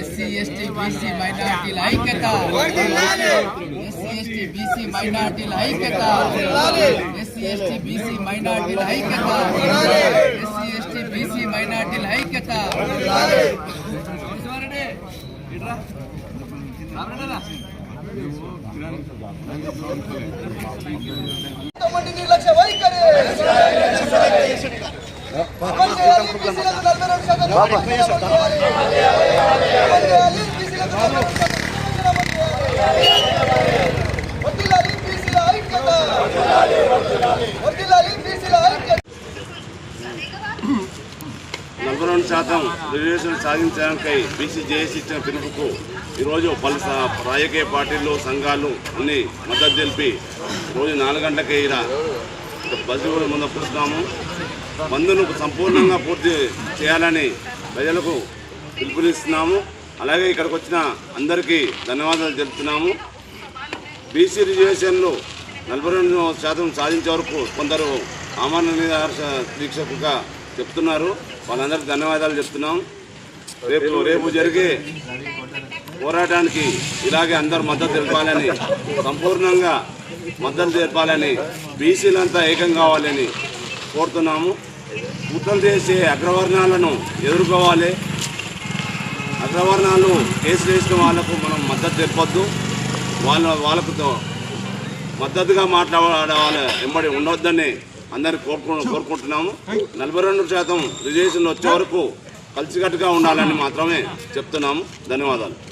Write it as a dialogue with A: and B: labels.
A: SC ST BC మైనార్టీల ఐక్యత SC ST BC మైనార్టీల ఐక్యత ఎస్సీ ఎస్టీ బీసీ మైనార్టీల ఐక్యత ఎస్సీ ఎస్టీ బీసీ మైనార్టీల ఐక్యత
B: మంది నిర్లక్ష్య నలభై రెండు శాతం
C: రిజర్వేషన్ సాధించడానికై బీసీ జేఏసీ ఇచ్చిన పిలుపుకు ఈరోజు పలు రాజకీయ పార్టీలు సంఘాలు అన్ని మద్దతు తెలిపి రోజు నాలుగు గంటలకే ఇలా బస్సు కూడా ముందు కూర్చున్నాము. మందును సంపూర్ణంగా పూర్తి చేయాలని ప్రజలకు పిలుపునిస్తున్నాము. అలాగే ఇక్కడికి వచ్చిన అందరికీ ధన్యవాదాలు తెలుపుతున్నాము. బీసీ రిజర్వేషన్లు నలభై రెండు శాతం సాధించే వరకు కొందరు ఆమరణ దీక్షకుగా చెప్తున్నారు. వాళ్ళందరికీ ధన్యవాదాలు చెప్తున్నాం. రేపు రేపు జరిగే పోరాటానికి ఇలాగే అందరు మద్దతు తెలపాలని సంపూర్ణంగా మద్దతు తెలపాలని బీసీలంతా ఏకం కావాలని కోరుతున్నాము. కుట్రలు చేసే అగ్రవర్ణాలను ఎదుర్కోవాలి. అగ్రవర్ణాలు కేసులు వేసిన వాళ్ళకు మనం మద్దతు తెలపొద్దు. వాళ్ళ వాళ్ళకు మద్దతుగా మాట్లాడే వెంబడి ఉండొద్దని అందరిని కోరుకు కోరుకుంటున్నాము. నలభై రెండు శాతం రిజర్వేషన్లు వచ్చే వరకు కలిసికట్టుగా ఉండాలని మాత్రమే చెప్తున్నాము. ధన్యవాదాలు.